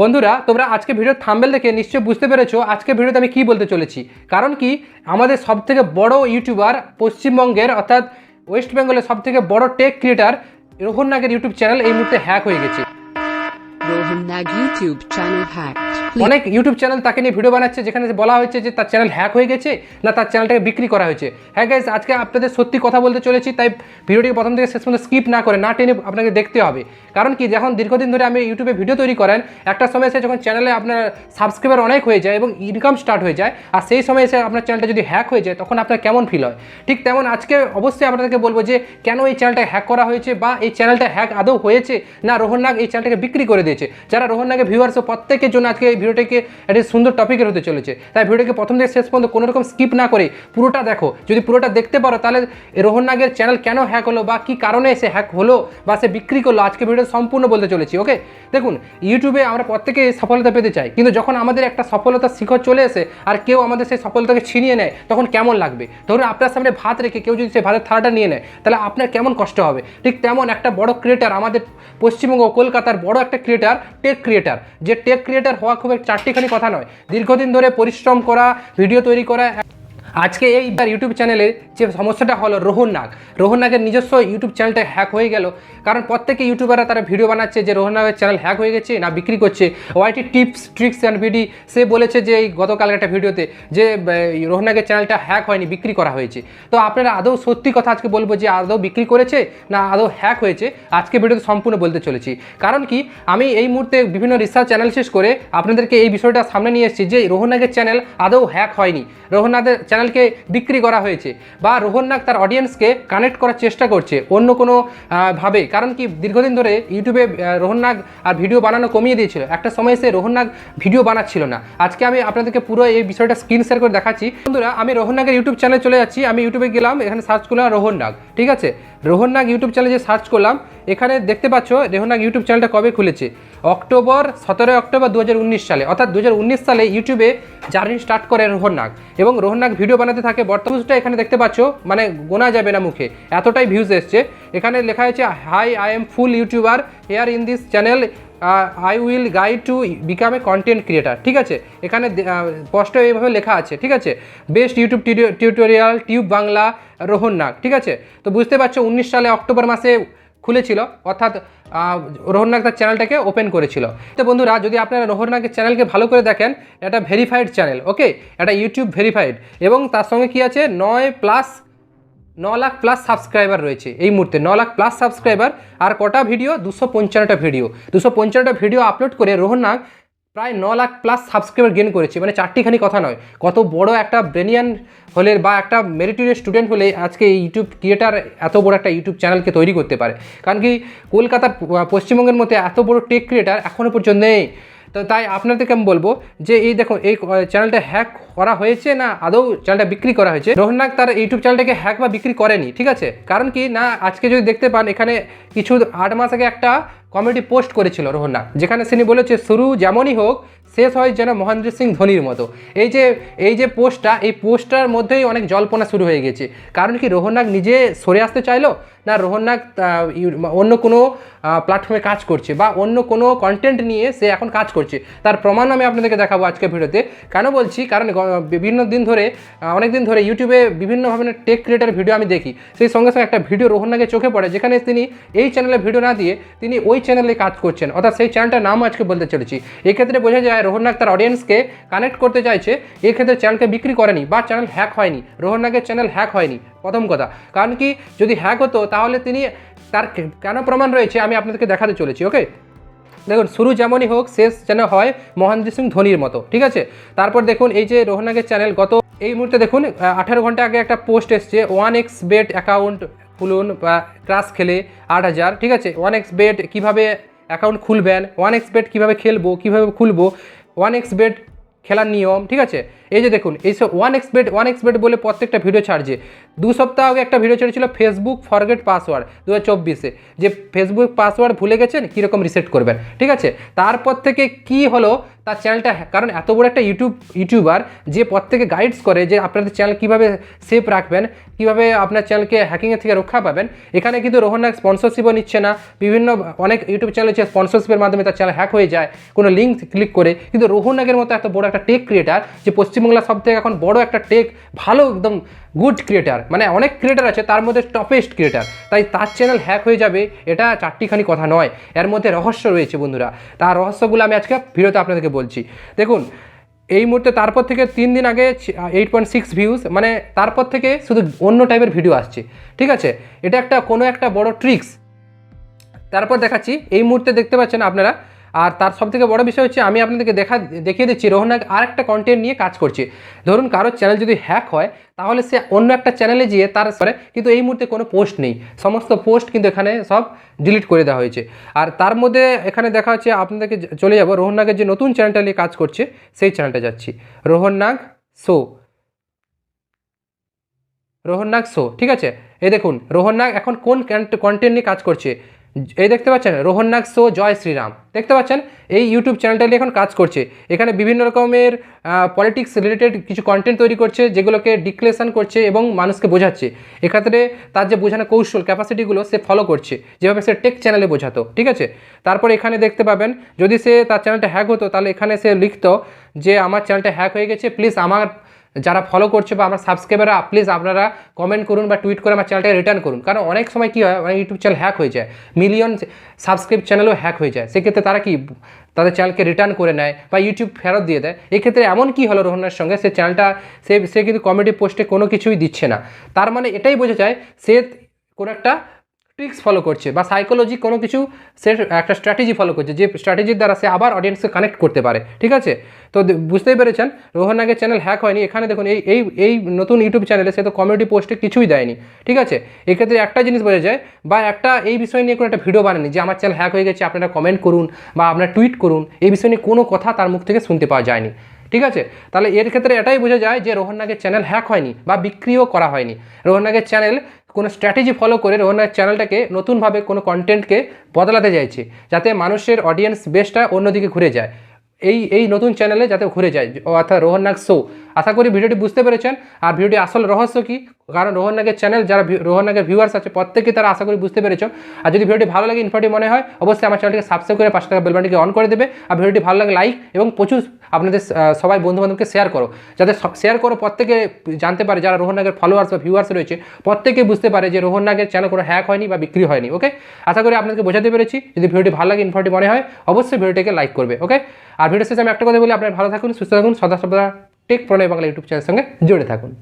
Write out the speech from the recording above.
বন্ধুরা, তোমরা আজকে ভিডিও থাম্বেল দেখে নিশ্চয়ই বুঝতে পেরেছ আজকে ভিডিওতে আমি কি বলতে চলেছি কারণ কি, আমাদের সবথেকে বড় ইউটিউবার পশ্চিমবঙ্গের, অর্থাৎ ওয়েস্ট বেঙ্গলের সবথেকে বড় টেক ক্রিয়েটার রোহন নাগের ইউটিউব চ্যানেল এই মুহূর্তে হ্যাক হয়ে গেছে Rohan Nag YouTube channel hacked. অনেক ইউটিউব চ্যানেল তাকে নিয়ে ভিডিও বানাচ্ছে, যেখানে বলা হয়েছে যে তার চ্যানেল হ্যাক হয়ে গেছে না তার চ্যানেলটাকে বিক্রি করা হয়েছে। হ্যাঁ গাইজ আজকে আপনাদের সত্যি কথা বলতে চলেছি, তাই ভিডিওটিকে প্রথম থেকে শেষ পর্যন্ত স্কিপ না করে, না টেনে আপনাকে দেখতে হবে। কারণ কি, যখন দীর্ঘদিন ধরে আমি ইউটিউবে ভিডিও তৈরি করেন, একটা সময় এসে যখন চ্যানেলে আপনার সাবস্ক্রাইবার অনেক হয়ে যায় এবং ইনকাম স্টার্ট হয়ে যায়, আর সেই সময় এসে আপনার চ্যানেলটা যদি হ্যাক হয়ে যায়, তখন আপনার কেমন ফিল হয়? ঠিক তেমন আজকে অবশ্যই আপনাদেরকে বলব যে, কেন এই চ্যানেলটা হ্যাক করা হয়েছে বা এই চ্যানেলটা হ্যাক আদৌ হয়েছে? না, রোহন নাগ এই চ্যানেলটাকে বিক্রি করে দিয়েছে। যারা রোহন নাগের ভিউয়ার্স প্রত্যেকের জন্য আজকে এই ভিডিওটাকে একটি সুন্দর টপিকের হতে চলেছে। তাই ভিডিওটাকে প্রথম থেকে শেষ পর্যন্ত কোনো রকম স্কিপ না করে পুরোটা দেখো। যদি পুরোটা দেখতে পারো, তাহলে রোহন নাগের চ্যানেল কেন হ্যাক হলো বা কী কারণে সে হ্যাক হলো বা সে বিক্রি করল? আজকে ভিডিও সম্পূর্ণ বলতে চলেছি ওকে দেখুন ইউটিউবে আমরা প্রত্যেকে সফলতা পেতে চাই। কিন্তু যখন আমাদের একটা সফলতার শিখর চলে আসে আর কেউ আমাদের সেই সফলতাকে ছিনিয়ে নেয়, তখন কেমন লাগবে? ধরুন, আপনার সামনে ভাত রেখে কেউ যদি সেই ভাতের থালাটা নিয়ে নেয়, তাহলে আপনার কেমন কষ্ট হবে? ঠিক তেমন একটা বড় ক্রিয়েটার আমাদের পশ্চিমবঙ্গ কলকাতার বড় একটা ক্রিয়েটার টেক ক্রিয়েটার যে টেক ক্রিয়েটার হওয়া খুব চারটিখানি কথা নয়। দীর্ঘদিন ধরে পরিশ্রম করা ভিডিও তৈরি করা আজকে এই ইউটিউব চ্যানেলের যে সমস্যাটা হলো রোহন নাগ। রোহন নাগের নিজস্ব ইউটিউব চ্যানেলটা হ্যাক হয়ে গেল। কারণ প্রত্যেকে ইউটিউবাররা তারা ভিডিও বানাচ্ছে যে রোহন নাগের চ্যানেল হ্যাক হয়ে গেছে না বিক্রি করছে। ওয়াইটি টিপস, ট্রিক্স অ্যান্ড ভিডি সে বলেছে যে এই গতকাল একটা ভিডিওতে যে রোহন নাগের চ্যানেলটা হ্যাক হয়নি, বিক্রি করা হয়েছে। তো আপনারা আদৌ সত্যি কথা আজকে বলব যে আদৌ বিক্রি করেছে না আদৌ হ্যাক হয়েছে? আজকে ভিডিওতে সম্পূর্ণ বলতে চলেছি। কারণ কি, আমি এই মুহূর্তে বিভিন্ন রিসার্চ অ্যানালিসিস করে আপনাদেরকে এই বিষয়টা সামনে নিয়ে এসেছি যে রোহন নাগের চ্যানেল আদৌ হ্যাক হয়নি। রোহন নাগের চ্যানেলকে বিক্রি করা হয়েছে বা রোহন নাগ তার অডিয়েন্সকে কানেক্ট করার চেষ্টা করছে অন্য কোনো ভাবে। কারণ কি দীর্ঘদিন ধরে ইউটিউবে রোহন নাগ আর ভিডিও বানানো কমিয়ে দিয়েছিল। একটা সময় সে রোহন নাগ ভিডিও বানাচ্ছিল না। আজকে আমি আপনাদেরকে পুরো এই বিষয়টা স্ক্রিন শেয়ার করে দেখাচ্ছি। বন্ধুরা, আমি রোহন নাগের ইউটিউব চ্যানেল চলে যাচ্ছি। আমি ইউটিউবে গেলাম, এখানে সার্চ করলাম রোহন নাগ। ঠিক আছে? রোহন নাগ ইউটিউব চ্যানেলে যে সার্চ করলাম, এখানে দেখতে পাচ্ছ রোহন নাগ ইউটিউব চ্যানেলটা কবে খুলেছে? অক্টোবর সতেরোই অক্টোবর দু হাজার উনিশ সালে, অর্থাৎ দু হাজার উনিশ সালে ইউটিউবে জার্নি স্টার্ট করে রোহন নাগ এবং রোহন নাগ ভিডিও বানাতে থাকে বর্তমানটা এখানে দেখতে পাচ্ছ মানে গোনা যাবে না মুখে, এতটাই ভিউজ এসছে। এখানে লেখা হয়েছে hi I am full YouTuber here in this channel I will guide to become a content creator ঠিক আছে? এখানে স্পষ্ট এইভাবে লেখা আছে ঠিক আছে? Best YouTube tutorial tube Bangla Rohan Nag ঠিক আছে? তো বুঝতে পারছ উনিশ সালে অক্টোবর মাসে খুলেছিল অর্থাৎ আহ, রোহন নাগ তার চ্যানেলটাকে ওপেন করেছিল। তো বন্ধুরা যদি আপনারা রোহন নাগের চ্যানেলকে ভালো করে দেখেন এটা ভেরিফাইড চ্যানেল ওকে এটা ইউটিউব ভেরিফাইড এবং তার সঙ্গে কি আছে? নয় প্লাস ন লাখ প্লাস সাবস্ক্রাইবার রয়েছে এই মুহূর্তে। ন লাখ প্লাস সাবস্ক্রাইবার আর কটা ভিডিও দুশো পঞ্চান্নটা ভিডিও দুশো পঞ্চান্নটা ভিডিও আপলোড করে রোহন নাগ প্রায় ন লাখ প্লাস সাবস্ক্রাইবার গেন করেছে। মানে চারটিখানি কথা নয়। কত বড় একটা ব্রেনিয়ান হলে বা একটা মেরিটোরিয়াস স্টুডেন্ট হলে আজকে ইউটিউব ক্রিয়েটার এত বড় একটা ইউটিউব চ্যানেলকে তৈরি করতে পারে। কারণ কি, কলকাতার পশ্চিমবঙ্গের মধ্যে এত বড় টেক ক্রিয়েটার এখনও পর্যন্ত নেই। তো তাই আপনাদেরকে আমি বলব যে এই দেখো, এই চ্যানেলটা হ্যাক করা হয়েছে না আদৌ চ্যানেলটা বিক্রি করা হয়েছে? রোহন রোহনাক তার ইউটিউব চ্যানেলটাকে হ্যাক বা বিক্রি করেনি, ঠিক আছে? কারণ কি না, আজকে যদি দেখতে পান, এখানে কিছু আট মাস আগে একটা কমেডি পোস্ট করেছিল রোহনাক যেখানে তিনি বলেছে, শুরু যেমনই হোক শেষ হয় যেন মহেন্দ্র সিং ধোনির মতো। এই যে এই যে পোস্টটা এই পোস্টটার মধ্যেই অনেক জল্পনা শুরু হয়ে গেছে। কারণ কি রোহনাক নিজে সরে আসতে চাইলো না রোহনাক আহ, অন্য কোনো প্ল্যাটফর্মে কাজ করছে বা অন্য কোনো কন্টেন্ট নিয়ে সে এখন কাজ করছে? তার প্রমাণ আমি আপনাদেরকে দেখাবো আজকে ভিডিওতে। কেন বলছি? কারণ বিভিন্ন দিন ধরে অনেক দিন ধরে ইউটিউবে বিভিন্ন ধরনের টেক ক্রিয়েটার ভিডিও আমি দেখি। সেই সঙ্গে সঙ্গে একটা ভিডিও রোহনাকে চোখে পড়ে যেখানে তিনি এই চ্যানেলে ভিডিও না দিয়ে তিনি ওই চ্যানেলে কাজ করছেন। অর্থাৎ সেই চ্যানেলটার নাম আজকে বলতে চলেছি। এক্ষেত্রে বোঝা যায় রোহনাক তার অডিয়েন্সকে কানেক্ট করতে চাইছে এক্ষেত্রে চ্যানেলকে বিক্রি করেনি বা চ্যানেল হ্যাক হয়নি। রোহন নাগের চ্যানেল হ্যাক হয়নি, প্রথম কথা। কারণ কি, যদি হ্যাক হতো, তাহলে তিনি তার কেন প্রমাণ রয়েছে আমি আপনাদেরকে দেখাতে চলেছি ওকে দেখুন, শুরু যেমনই হোক, শেষ যেন হয় মহেন্দ্র সিং ধোনির মতো, ঠিক আছে? তারপর দেখুন, এই যে রোহনাগের চ্যানেল গত, এই মুহূর্তে দেখুন আঠারো ঘণ্টা আগে একটা পোস্ট এসছে ওয়ান এক্স বেট অ্যাকাউন্ট খুলুন বা ক্রাশ খেলে আট হাজার, ঠিক আছে? ওয়ান এক্স বেট কীভাবে অ্যাকাউন্ট খুলবেন ওয়ান এক্স বেট কীভাবে খেলব, কীভাবে খুলবো ওয়ান এক্স বেট খেলার নিয়ম, ঠিক আছে? এই যে দেখুন এইসব one X bet one X bet বলে প্রত্যেকটা ভিডিও ছাড়ছে দু সপ্তাহ আগে একটা ভিডিও ছেড়েছিল ফেসবুক ফরগেট পাসওয়ার্ড দু চব্বিশে। যে ফেসবুক পাসওয়ার্ড ভুলে গেছেন, কীরকম রিসেট করবেন? ঠিক আছে? তারপর থেকে কি হলো? তার চ্যানেলটা কারণ এত বড় একটা ইউটিউব ইউটিউবার যে পর থেকে গাইডস করে যে আপনাদের চ্যানেল কীভাবে সেফ রাখবেন, কীভাবে আপনার চ্যানেলকে হ্যাকিংয়ের থেকে রক্ষা পাবেন, এখানে কিন্তু রোহন নাগ স্পন্সরশিপও নিচ্ছে না। বিভিন্ন অনেক ইউটিউব চ্যানেল হচ্ছে স্পন্সরশিপের মাধ্যমে তার চ্যানেল হ্যাক হয়ে যায়। কোনো লিঙ্ক ক্লিক করে। কিন্তু রোহন নাগের মতো এত বড় একটা টেক ক্রিয়েটার যে পশ্চিমবাংলার সব থেকে এখন বড় একটা টেক ভালো একদম গুড ক্রিয়েটার মানে অনেক ক্রিয়েটার আছে, তার মধ্যে টপেস্ট ক্রিয়েটার তাই তার চ্যানেল হ্যাক হয়ে যাবে, এটা চারটিখানি কথা নয়। এর মধ্যে রহস্য রয়েছে বন্ধুরা। তার রহস্যগুলো আমি আজকে ভিডিওতে আপনাদেরকে বলছি। দেখুন, এই মুহূর্তে তারপর থেকে তিন দিন আগে এইট পয়েন্ট সিক্স ভিউজ মানে তারপর থেকে শুধু অন্য টাইপের ভিডিও আসছে। ঠিক আছে? এটা একটা কোনো একটা বড় ট্রিক্স তারপর দেখাচ্ছি, এই মুহূর্তে দেখতে পাচ্ছেন আপনারা আর তার সব থেকে বড় বিষয় হচ্ছে আমি আপনাদেরকে দেখা, দেখিয়ে দিচ্ছি রোহনাগ আর একটা কন্টেন্ট নিয়ে কাজ করছে। ধরুন কারোর চ্যানেল যদি হ্যাক হয়, তাহলে সে অন্য একটা চ্যানেলে গিয়ে তার করে কিন্তু এই মুহূর্তে কোনো পোস্ট নেই। সমস্ত পোস্ট কিন্তু এখানে সব ডিলিট করে দেওয়া হয়েছে। আর তার মধ্যে এখানে দেখা হচ্ছে, আপনাদেরকে চলে যাব। রোহন নাগের যে নতুন চ্যানেলটা নিয়ে কাজ করছে, সেই চ্যানেলটা যাচ্ছি। রোহন নাগ শো রোহন নাগ শো ঠিক আছে? এই দেখুন, রোহন নাগ এখন কোন কন্টেন্ট নিয়ে কাজ করছে? এই দেখতে পাচ্ছেন, রোহন নাগ শো, জয় শ্রীরাম। দেখতে পাচ্ছেন, এই ইউটিউব চ্যানেলটা নিয়ে এখন কাজ করছে। এখানে বিভিন্ন রকমের পলিটিক্স রিলেটেড কিছু কন্টেন্ট তৈরি করছে, যেগুলোকে ডিক্লেশন করছে এবং মানুষকে বোঝাচ্ছে। এক্ষেত্রে তার যে বোঝানো কৌশল ক্যাপাসিটিগুলো সে ফলো করছে, যেভাবে সে টেক চ্যানেলে বোঝাতো, ঠিক আছে? তারপর এখানে দেখতে পাবেন, যদি সে তার চ্যানেলটা হ্যাক হতো, তাহলে এখানে সে লিখতো যে, আমার চ্যানেলটা হ্যাক হয়ে গেছে প্লিজ আমার যারা ফলো করছে বা আমার সাবস্ক্রাইবাররা প্লিজ আপনারা কমেন্ট করুন বা টুইট করে আমার চ্যানেলটাকে রিটার্ন করুন। কারণ অনেক সময় কী হয় অনেক ইউটিউব চ্যানেল হ্যাক হয়ে যায়। মিলিয়ন সাবস্ক্রাইব চ্যানেলও হ্যাক হয়ে যায়। সেক্ষেত্রে তারা কি, তাদের চ্যানেলকে রিটার্ন করে নেয় বা ইউটিউব ফেরত দিয়ে দেয়? এক্ষেত্রে এমন কি হলো রোহনের সঙ্গে? সে চ্যানেলটা সে সে কিন্তু কমেডি পোস্টে কোনো কিছুই দিচ্ছে না। তার মানে এটাই বোঝা যায়, সে কোনো একটা ট্রিক্স ফলো করছে বা সাইকোলজি কোনো কিছু সে একটা স্ট্র্যাটেজি ফলো করছে, যে স্ট্র্যাটেজির দ্বারা সে আবার অডিয়েন্সকে কানেক্ট করতে পারে, ঠিক আছে? তো বুঝতেই পেরেছেন? রোহন নাগের চ্যানেল হ্যাক হয়নি, এখানে দেখুন এই এই এই নতুন ইউটিউব চ্যানেলে সে তো কমেডি পোস্টে কিছুই দেয়নি, ঠিক আছে? এক্ষেত্রে একটা জিনিস বোঝা যায়, বা একটা এই বিষয় নিয়ে কোনো একটা ভিডিও বানানি যে আমার চ্যানেল হ্যাক হয়ে গেছে, আপনারা কমেন্ট করুন বা আপনারা টুইট করুন, এই বিষয় নিয়ে কোনো কথা তার মুখ থেকে শুনতে পাওয়া যায়নি। ঠিক আছে? তাহলে এর ক্ষেত্রে এটাই বোঝা যায় যে রোহন নাগের চ্যানেল হ্যাক হয়নি বা বিক্রিও করা হয়নি। রোহন নাগের চ্যানেল কোনো স্ট্র্যাটেজি ফলো করে রোহন নাগের চ্যানেলটাকে নতুনভাবে কোনো কন্টেন্টকে বদলাতে চাইছে, যাতে মানুষের অডিয়েন্স বেসটা অন্যদিকে ঘুরে যায়। এই এই নতুন চ্যানেলে যাতে ঘুরে যায়, অর্থাৎ রোহন নাগ শো আশা করি ভিডিওটি বুঝতে পেরেছেন। আর ভিডিওটি আসল রহস্য কী? কারণ রোহন নাগের চ্যানেল যারা রোহন নাগের ভিউয়ার্স আছে প্রত্যেকে তারা আশা করি বুঝতে পেরেছ। আর যদি ভিডিওটি ভালো লাগে ইনফর্মেটিভ মনে হয়, অবশ্যই আমার চ্যানেলটিকে সাবস্ক্রাইব করে পাশে থাকা বেলবানটিকে অন করে দেবে। আর ভিডিওটি ভালো লাগে লাইক এবং প্রচুর আপনাদের সবাই বন্ধুবান্ধবকে শেয়ার করো। যাতে শেয়ার করো, প্রত্যেকে জানতে পারে যারা রোহন নাগের ফলোয়ার্স বা ভিউয়ার্স রয়েছে, প্রত্যেকে বুঝতে পারে যে রোহন নাগের চ্যানেল কোনো হ্যাক হয়নি বা বিক্রি হয়নি ওকে আশা করি আপনাদেরকে বোঝাতে পেরেছি। যদি ভিডিওটি ভালো লাগে ইনফর্মেটিভ মনে হয়, অবশ্যই ভিডিওটিকে লাইক করবে ওকে আর ভিডিও শেষে আমি একটা কথা বলি, আপনারা ভালো থাকুন, সুস্থ থাকুন, সদা সদা টেক প্রণয় বাংলা ইউটিউব চ্যানেলের সঙ্গে জুড়ে থাকুন।